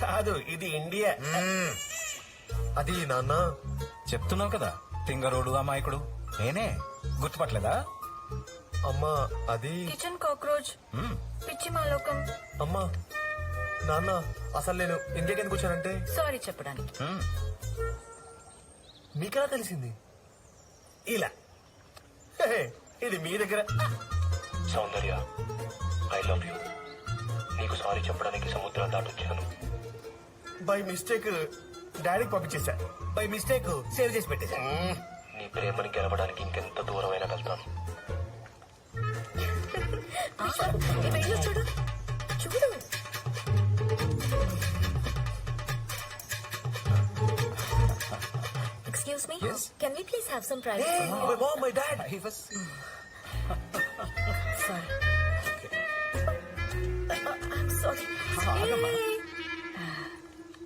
కాదు ఇది ఇండియా. అది నాన్న. చెప్తున్నావు కదా తింగరోడు అమాయకుడు. నేనే. గుర్తుపట్టలేదా? అమ్మా అది కిచెన్ కాక్రోచ్. పిచ్చి మాలోకం. అమ్మా నాన్న అసలు నేను ఇండియాకి ఎందుకు వచ్చానంటే? సారీ చెప్పడానికి. మీకెలా తెలిసింది? ఇలా. హే, ఇది మీ దగ్గర. Soundarya I love you. నీకు సారీ చెప్పడానికి సముద్రం దాటొచ్చాను. బై మిస్టేక్ డాడీకి పంపించేశా. బై మిస్టేక్ సేవ్ చేసి పెట్టేశా. నీ ప్రేమని గెలవడానికి ఇంకెంత దూరమైనా వెళ్తాను. చూడు. చూడు. Excuse me. Can we please have some Hey, privacy my mom, my dad. He was- sorry sorry.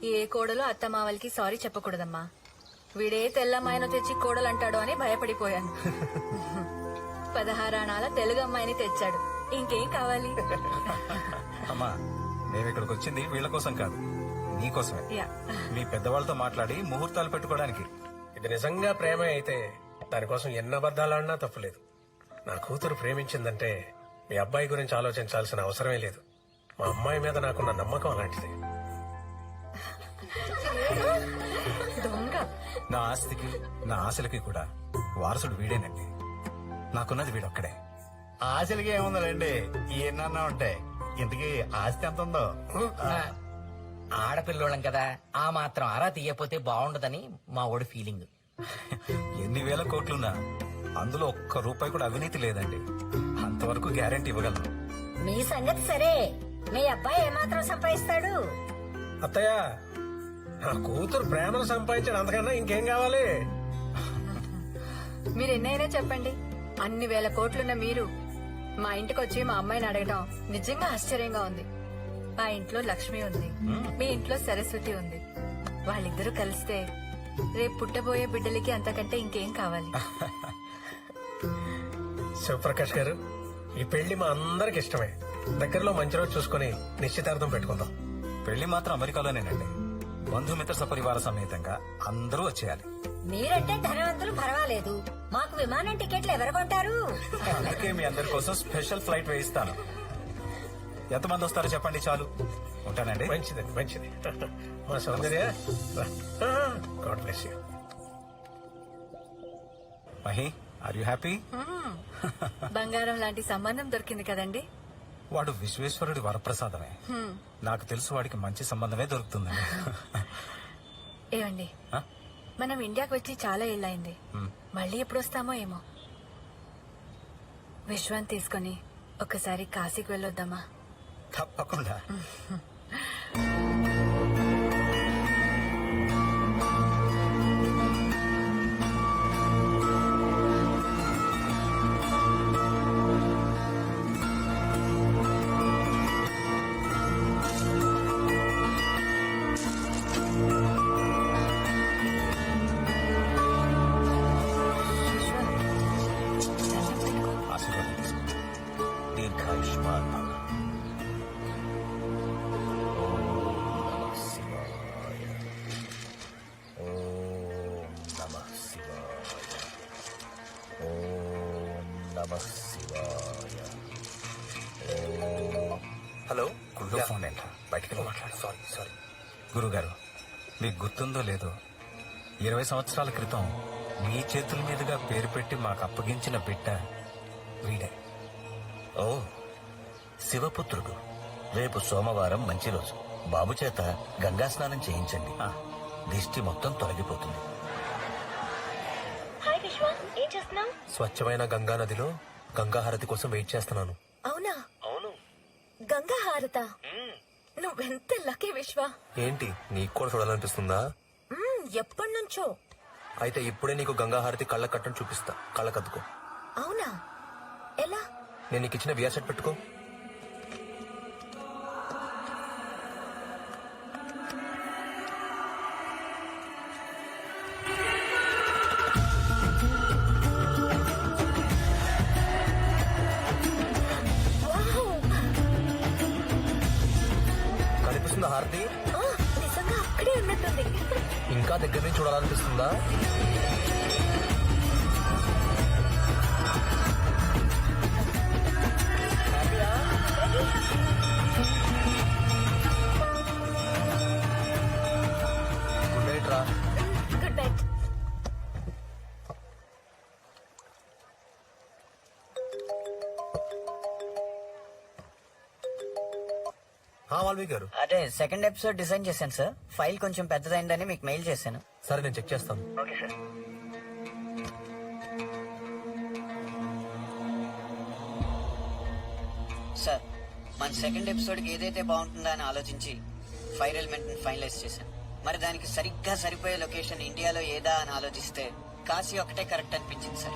ఏ. కోడలు అత్తమావలకి సారీ చెప్పకూడదమ్మా. వీడే తెల్లమ్మాయిను తెచ్చి కోడలు అంటాడు అని భయపడిపోయాను. పదహారాణాల తెలుగు అమ్మాయిని తెచ్చాడు. ఇంకేం కావాలి? అమ్మా మేము ఇక్కడికి వచ్చింది వీళ్ళ కోసం కాదు నీకోసమే యా. మీ పెద్దవాళ్ళతో మాట్లాడి ముహూర్తాలు పెట్టుకోవడానికి. ఇది నిజంగా ప్రేమే అయితే దానికోసం ఎన్ని అబద్ధాలు ఆడినా తప్పులేదు. నా కూతురు ప్రేమించిందంటే మీ అబ్బాయి గురించి ఆలోచించాల్సిన అవసరమే లేదు. మా అమ్మాయి మీద నాకున్న నమ్మకం అలాంటిది. దొంగ. నా ఆస్తికి నా ఆశలకి కూడా వారసుడు వీడేనండి. నాకున్నది వీడొక్కడే. ఆశలకి ఏముందండి ఏమన్నా ఉంటాయి ఇంతకీ ఆస్తి ఎంత ఉందో ఆడపిల్లోళ్ళం కదా. ఆ మాత్రం అరా తీయపోతే బాగుండదని మా ఓడి ఫీలింగ్ ఎన్ని వేల కోట్లున్నా అందులో ఒక్క రూపాయి కూడా అవినీతి లేదండి. అంతవరకు గ్యారెంటీ ఇవ్వగలను. మీ సంగతి సరే. మీ అబ్బాయి ఏమాత్రం సంపాదిస్తాడు? అత్తయ్య నా కూతురు ప్రేమను సంపాదించడం అంతకన్నా ఇంకేం కావాలి? మీరు ఎన్నైనా చెప్పండి. అన్ని వేల కోట్లున్న మీరు మా ఇంటికి వచ్చి మా అమ్మాయిని అడగడం నిజంగా ఆశ్చర్యంగా ఉంది. మా ఇంట్లో లక్ష్మి ఉంది. మీ ఇంట్లో సరస్వతి ఉంది. వాళ్ళిద్దరూ కలిస్తే రేపు పుట్టబోయే బిడ్డలకి అంతకంటే ఇంకేం కావాలి? శివప్రకాష్ గారు ఈ పెళ్ళి మా అందరికి ఇష్టమే దగ్గరలో మంచి రోజు చూసుకుని నిశ్చితార్థం పెట్టుకుందాం. పెళ్ళి మాత్రం అమెరికాలోనేనండి. బంధుమిత్ర సపరివార సమేతంగా అందరూ వచ్చేయాలి. మీరంటే ధనవంతులు పర్వాలేదు. మాకు విమానం టికెట్లు ఎవరు కొంటారు? అందుకే మీ అందరి కోసం స్పెషల్ ఫ్లైట్ వేయిస్తాను. ఎంతమంది వస్తారో చెప్పండి చాలు. ఉంటానండి. మంచిదండి మంచిది. మా Soundarya. God bless you. Mahi are you happy? బంగారం లాంటి సంబంధం దొరికింది కదండి. వాడు విశ్వేశ్వరుడి వరప్రసాదమే. నాకు తెలుసు వాడికి మంచి సంబంధమే దొరుకుతుందండి ఏమండి? మనం ఇండియాకి వచ్చి చాలా ఏళ్ళైంది. మళ్ళీ ఎప్పుడు వస్తామో ఏమో. విశ్వాన్ని తీసుకొని ఒకసారి కాశీకి వెళ్ళొద్దామా? తప్పకుండా. నమః శివాయ హలో గుళ్ళో ఫోన్ ఏంటా బయటికి వెళ్ళి మాట్లాడు సారీ సారీ. గురుగారు మీకు గుర్తుందో లేదో ఇరవై సంవత్సరాల క్రితం మీ చేతుల మీదుగా పేరు పెట్టి మాకు అప్పగించిన బిడ్డ వీడే. ఓ శివపుత్రుడు. రేపు సోమవారం మంచి రోజు. బాబు చేత గంగా స్నానం చేయించండి. దిష్టి మొత్తం తొలగిపోతుంది. విశ్వ ఏం చేస్తున్నావు? స్వచ్ఛమైన గంగా నదిలో గంగాహారతి కోసం వెయిట్ చేస్తున్నాను. అవునా? అవును. గంగా హారత నువ్వెంత లక్కీ విశ్వ. ఏంటి నీకు కూడా చూడాలనిపిస్తుందా? ఎప్పటి నుంచో. అయితే ఇప్పుడే నీకు గంగాహారతి కళ్ళ కట్టను చూపిస్తా. కళ్ళ కద్దుకో అవునా? ఎలా? నేను నీకు ఇచ్చిన వియర్ సెట్ పెట్టుకో. హారతి ఆ, నిజంగా అక్కడే ఉన్నట్టుంది. ఇంకా దగ్గర నుంచి చూడాలనిపిస్తుందా? హ్యాపీయా? హా, వాల్మీకి గారు. అదే సెకండ్ ఎపిసోడ్ డిజైన్ చేశాను సార్ ఫైల్ కొంచెం పెద్దదైందని మీకు మెయిల్ చేశాను. సరే నేను చెక్ చేస్తాను. సార్ మన సెకండ్ ఎపిసోడ్కి ఏదైతే బాగుంటుందో అని ఆలోచించి ఫైర్ ఎలిమెంట్ ఫైనలైజ్ చేశాను. మరి దానికి సరిగ్గా సరిపోయే లొకేషన్ ఇండియాలో ఏదా అని ఆలోచిస్తే కాశీ ఒకటే కరెక్ట్ అనిపించింది సార్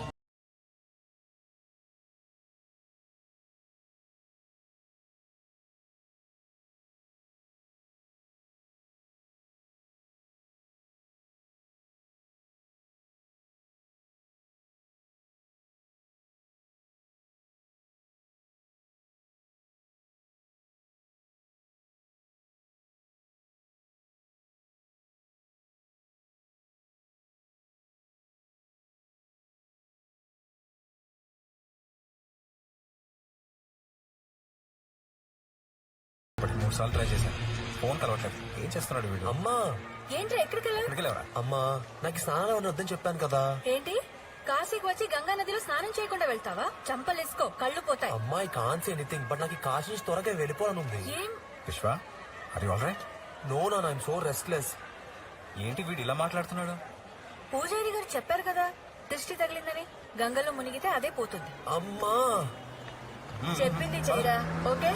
మూడు సార్లు ట్రై చేశాను. ఫోన్ కలవట్లేదు ఏం చేస్తున్నాడు వీడు? అమ్మా! ఏంట్రా ఎక్కడికి వెళ్ళావు ఎక్కడికి లేవరా అమ్మా నాకు ఈ స్నానాలు అవన్నీ వద్దని చెప్పాను కదా. ఏంటి? కాశీకి వచ్చి గంగా నదిలో స్నానం చేయకుండా వెళ్తావా? చంపలేసుకో కళ్ళు పోతాయి. అమ్మాయి కాన్స్ ఎనీథింగ్ బట్ నాకు ఈ కాశీ నుంచి త్వరగా వెళ్ళిపోవాలని ఉంది ఏం? విశ్వ అది ఆల్ రైట్ నో నా ఐఎమ్ సో రెస్ట్లెస్ ఏంటి వీడు ఇలా మాట్లాడుతున్నాడు? పూజారి గారు చెప్పారు కదా దృష్టి తగిలిందని. గంగలో మునిగితే అదే పోతుంది. అమ్మా! చెప్పింది చెయ్యరా ఓకే?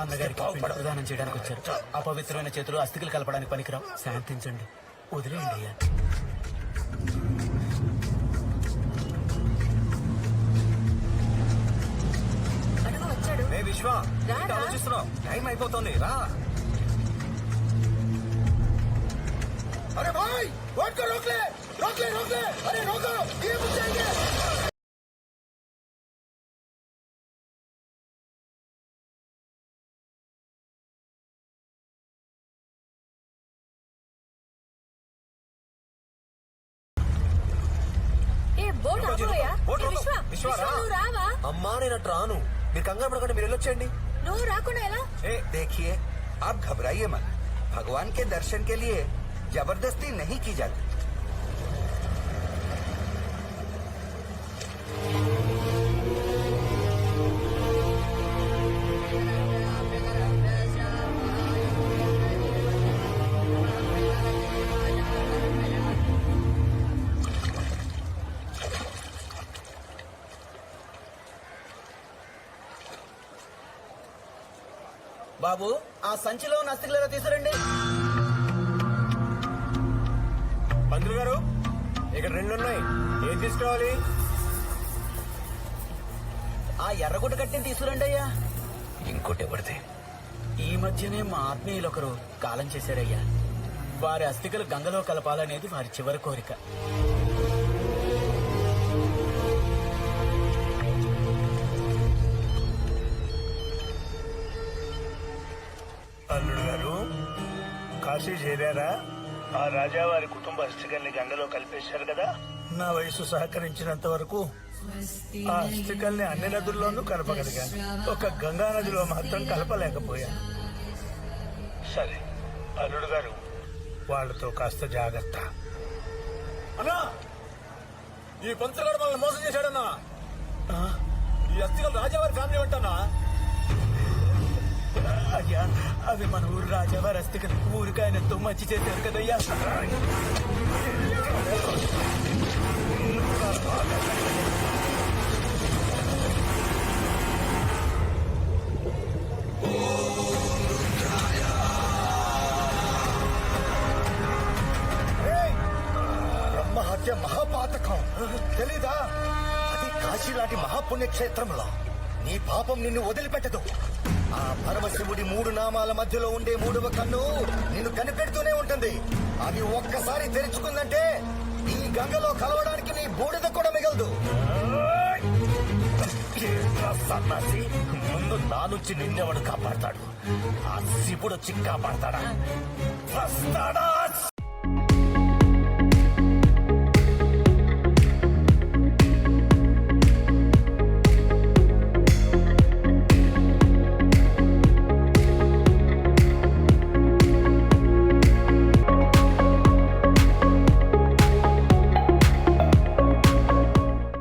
అన్నగారికి ప్రదానం చేయడానికి వచ్చారు అపవిత్రమైన చేతులు అస్థికలు కలపడానికి పనికిరావు శాంతించండి వదిలేయండి అయ్యా అడుగు వచ్చాడు ఏ విశ్వ రా, ఏంటి రా. ఆలోచిస్తున్నావు టైం అయిపోతుంది రా అరే భాయ్ రోక్ రోక్లే రోక్లే రోక్లే అరే రోకో ये मुझ जाएंगे బోట్ ఆపోయా బోట్ ఏ ఆపు. విశ్వ విశ్వ, విశ్వ, రా. నువ్వు రావా అమ్మా నేను అటు రాను మీరు కంగారు పడకండి మీరు వెళ్ళొచ్చేయండి నువ్వు రాకుండా ఎలా देखिए आप घबराइए मत भगवान के दर्शन के लिए जबरदस्ती नहीं की जाती బాబు ఆ సంచిలో ఉన్న అస్థికలు తీసుకురండి. పంతులు గారు ఇక్కడ రెండు ఉన్నాయి ఏం తీసుకోవాలి? ఆ ఎర్రగుడ్డ కట్టిన తీసుకురండి అయ్యా. ఇంకోటి ఎవరిది? ఈ మధ్యనే మా ఆత్మీయులు ఒకరు కాలం చేశారయ్యా. వారి అస్థికలు గంగలో కలపాలనేది వారి చివరి కోరిక. కాశీ చేరారా? ఆ రాజావారి కుటుంబ అస్థికల్ని గంగలో కలిపేశారు కదా? నా వయసు సహకరించినంత వరకు ఆ అస్థికల్ని అన్ని నదుల్లోనూ కలపగలిగాను ఒక గంగా నదిలో మాత్రం కలపలేకపోయాను. సరే అల్లుడు గారు వాళ్ళతో కాస్త జాగ్రత్త. అన్నా! ఈ పంచగాడు మనల్ని మోసం చేశాడన్నా? ఈ అస్థికలు రాజావారి ఫ్యామిలీ అంటన్నా అయ్యా అవి మన ఊరు రాజావారస్తికి ఊరికాయనతో మంచి చేశారు కదయ్యా. బ్రహ్మహత్య మహాపాతకం. తెలీదా? అది కాశీ లాంటి మహాపుణ్యక్షేత్రంలో. నీ పాపం నిన్ను వదిలిపెట్టదు. ఆ పరమశివుడి మూడు నామాల మధ్యలో ఉండే మూడవ కన్ను నిన్ను కనిపెడుతూనే ఉంటుంది. అది ఒక్కసారి తెరుచుకుందంటే ఈ గంగలో కలవడానికి నీ బూడిద కూడా మిగలదు. సన్నాసి? ముందు నా నుంచి నిన్నెవడు కాపాడతాడు? ఆ శివుడు వచ్చి కాపాడతాడా? వస్తాడా?